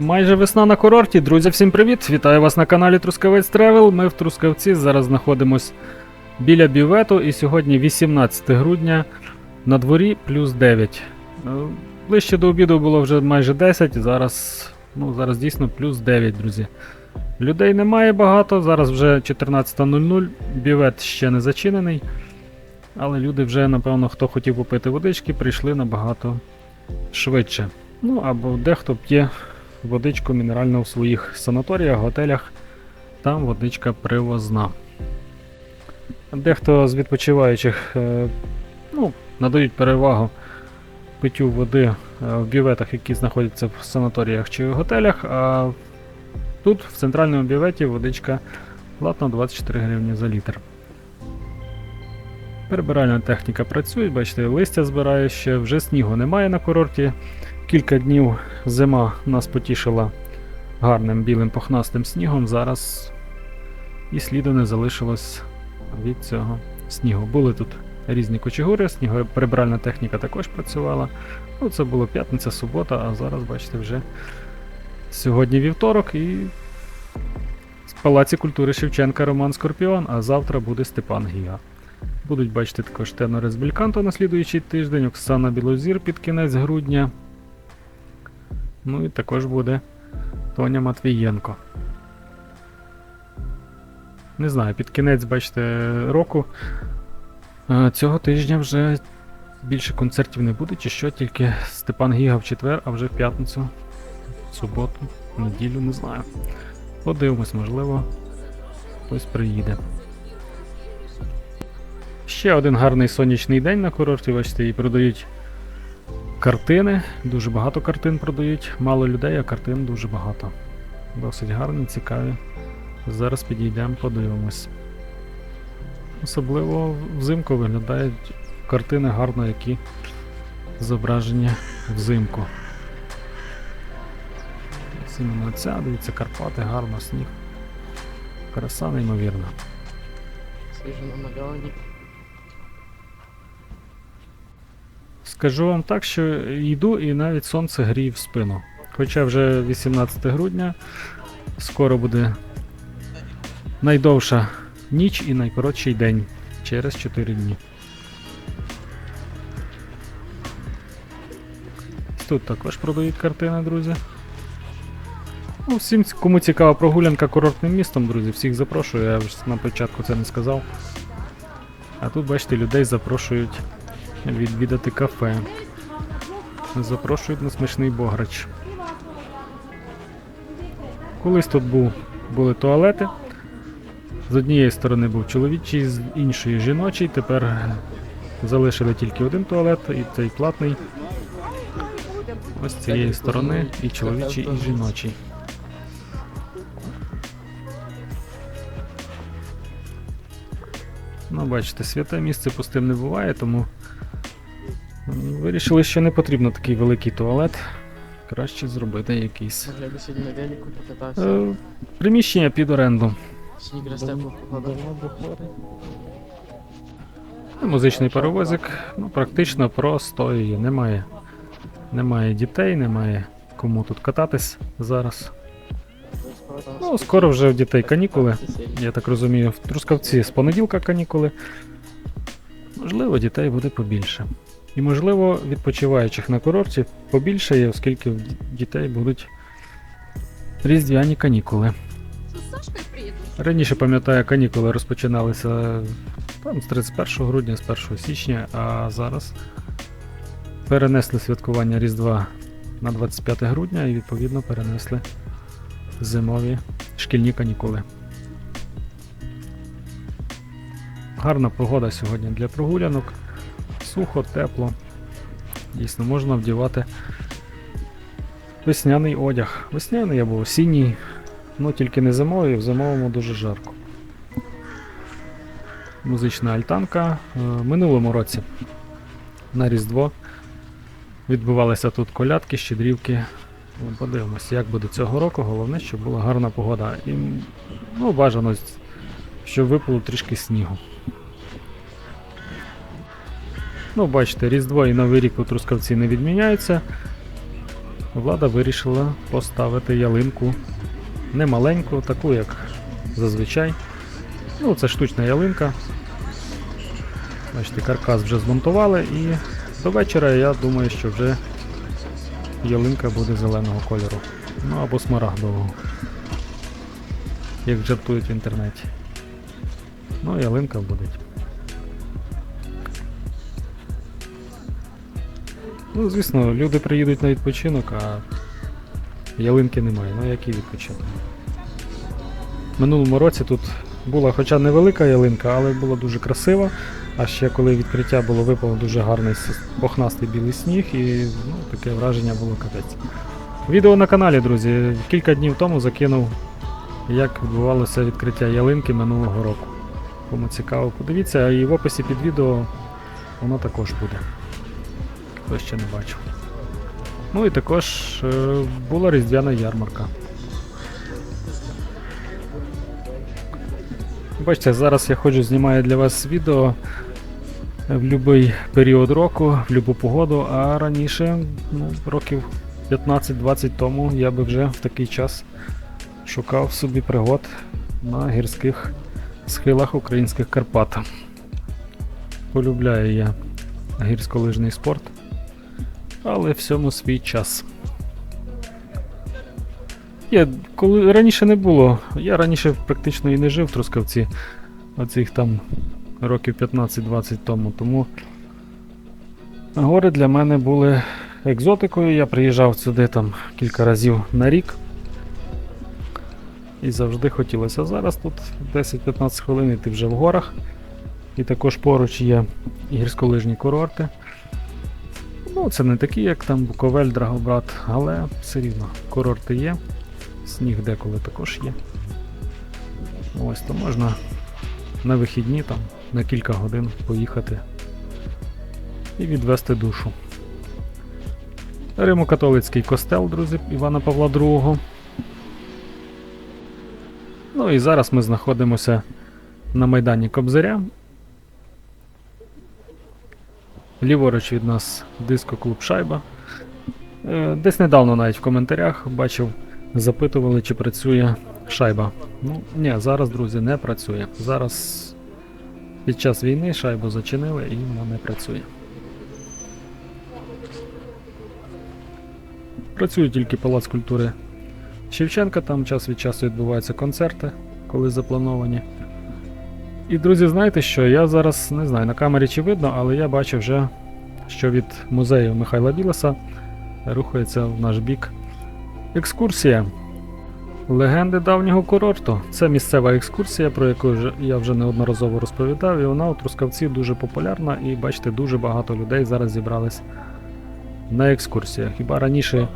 Майже весна на курорті. Друзі, всім привіт! Вітаю вас на каналі Трускавець Тревел. Ми в Трускавці зараз знаходимось біля бювету, і сьогодні 18 грудня на дворі плюс 9. Е, Ближче до обіду було вже майже 10, зараз, ну, зараз дійсно плюс 9, друзі. Людей немає багато, зараз вже 14.00, бювет ще не зачинений. Але люди вже, напевно, хто хотів попити водички, прийшли набагато швидше. Ну або дехто п'є водичку мінеральну в своїх санаторіях, готелях. Там водичка привозна. Дехто з відпочиваючих е, ну, надають перевагу питтю води е, в бюветах, які знаходяться в санаторіях чи готелях. А тут, в центральному бюветі, водичка платна 24 гривні за літр. Перебиральна техніка працює, бачите, листя збирає ще, вже снігу немає на курорті. Кілька днів зима нас потішила гарним білим пухнастим снігом. Зараз і сліду не залишилось від цього снігу. Були тут різні кочегури, снігоприбиральна техніка також працювала. Ну, це було п'ятниця, субота, а зараз, бачите, вже сьогодні вівторок і з Палаці культури Шевченка Роман Скорпіон, а завтра буде Степан Гіга. Будуть бачити також тенори з Бельканто на слідуючий тиждень, Оксана Білозір під кінець грудня. Ну і також буде Тоня Матвієнко. Не знаю, під кінець, бачите, року. е, Цього тижня вже більше концертів не буде, чи що, тільки Степан Гіга в четвер, а вже в п'ятницю, суботу, неділю, не знаю. Подивимось, можливо, хтось приїде. Ще один гарний сонячний день на курорті, бачите, і продають картини. Дуже багато картин продають. Мало людей, а картин дуже багато. Досить гарні, цікаві. Зараз підійдемо, подивимось. Особливо взимку виглядають картини гарно, які зображені взимку. Іменно ця, дивіться, Карпати, гарно, сніг. Краса неймовірна. Свіжо намальовані. Скажу вам так, що йду і навіть сонце гріє в спину. Хоча вже 18 грудня, скоро буде найдовша ніч і найкоротший день через 4 дні. Тут також продають картини, друзі. Ну, всім, кому цікава прогулянка курортним містом, друзі, всіх запрошую, я вже на початку це не сказав. А тут, бачите, людей запрошують відвідати кафе. Запрошують на смачний бограч. Колись тут був, були туалети. З однієї сторони був чоловічий, з іншої жіночий. Тепер залишили тільки один туалет, і цей платний. Ось з цієї сторони і чоловічий, і жіночий. Ну, бачите, святе місце пустим не буває, тому вирішили, що не потрібно такий великий туалет. Краще зробити якийсь. Могли би сьогодні на велику покатався. Е, приміщення під оренду. Сніг росте. Музичний паровозик, ну, практично просто і немає. Немає дітей, немає кому тут кататись зараз. Ну, скоро вже в дітей канікули. Я так розумію, в Трускавці з понеділка канікули. Можливо, дітей буде побільше. І можливо, відпочиваючих на курорті побільшає, оскільки в дітей будуть різдвяні канікули. Раніше пам'ятаю, канікули розпочиналися там з 31 грудня, з 1 січня, а зараз перенесли святкування Різдва на 25 грудня і відповідно перенесли зимові шкільні канікули. Гарна погода сьогодні для прогулянок. Сухо, тепло. Дійсно, можна вдівати весняний одяг. Весняний або осінній, ну тільки не зимовий, в зимовому дуже жарко. Музична альтанка. Е, В минулому році на Різдво відбувалися тут колядки, щедрівки. Ну, Подивимось, як буде цього року. Головне, щоб була гарна погода. І ну, бажано, щоб випало трішки снігу. Ну, бачите, Різдво і Новий рік у Трускавці не відміняються. влада вирішила поставити ялинку не маленьку, таку як зазвичай. Ну, це штучна ялинка. Бачите, каркас вже змонтували і до вечора я думаю, що вже ялинка буде зеленого кольору. Ну або смарагдового. Як жартують в інтернеті. Ну, ялинка буде. Ну, звісно, люди приїдуть на відпочинок, а ялинки немає. Ну який відпочинок? Минулому році тут була хоча невелика ялинка, але була дуже красива. А ще коли відкриття було випало дуже гарний похнастий білий сніг, і ну, таке враження було капець. Відео на каналі, друзі. Кілька днів тому закинув, як відбувалося відкриття ялинки минулого року. Кому цікаво, подивіться, і в описі під відео воно також буде. Хто ще не бачив. Ну і також е, була різдвяна ярмарка. Бачите, зараз я ходжу, знімаю для вас відео в будь-який період року, в будь-яку погоду, а раніше, ну, років 15-20 тому, я би вже в такий час шукав собі пригод на гірських схилах українських Карпат. Полюбляю я гірськолижний спорт, але всьому свій час. Я, коли раніше не було, я раніше практично і не жив в Трускавці, оцих там років 15-20 тому, тому гори для мене були екзотикою. Я приїжджав сюди там кілька разів на рік. І завжди хотілося. Зараз тут 10-15 хвилин і ти вже в горах. І також поруч є гірськолижні курорти. Це не такі, як там Буковель, Драгобрат, але все рівно курорти є. Сніг деколи також є. Ось то можна на вихідні там на кілька годин поїхати і відвести душу. Римо-католицький костел, друзі, Івана Павла II. Ну і зараз ми знаходимося на Майдані Кобзаря. Ліворуч від нас диско-клуб Шайба. Е, Десь недавно навіть в коментарях бачив, запитували, чи працює шайба. Ну, ні, зараз, друзі, не працює. Зараз під час війни шайбу зачинили і вона не працює. Працює тільки Палац культури Шевченка, там час від часу відбуваються концерти, коли заплановані. І, друзі, знаєте що? Я зараз не знаю, на камері чи видно, але я бачу вже, що від музею Михайла Білоса рухається в наш бік екскурсія. Легенди давнього курорту. Це місцева екскурсія, про яку я вже неодноразово розповідав, і вона у Трускавці дуже популярна, і бачите, дуже багато людей зараз зібрались на екскурсіях. Хіба раніше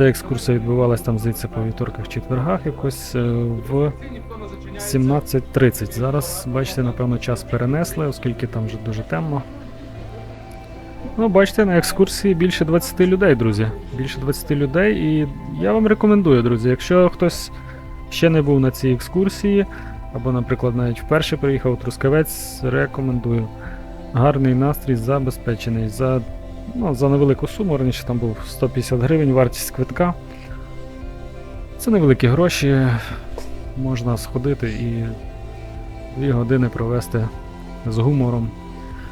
ця екскурсія відбувалась там, здається, по вівторках четвергах якось е, в 17.30. Зараз, бачите, напевно, час перенесли, оскільки там вже дуже темно. Ну, бачите, на екскурсії більше 20 людей, друзі. Більше 20 людей, і я вам рекомендую, друзі, якщо хтось ще не був на цій екскурсії, або, наприклад, навіть вперше приїхав у Трускавець, рекомендую. Гарний настрій забезпечений. За, ну, за невелику суму, раніше там був 150 гривень вартість квитка. Це невеликі гроші, можна сходити і дві години провести з гумором.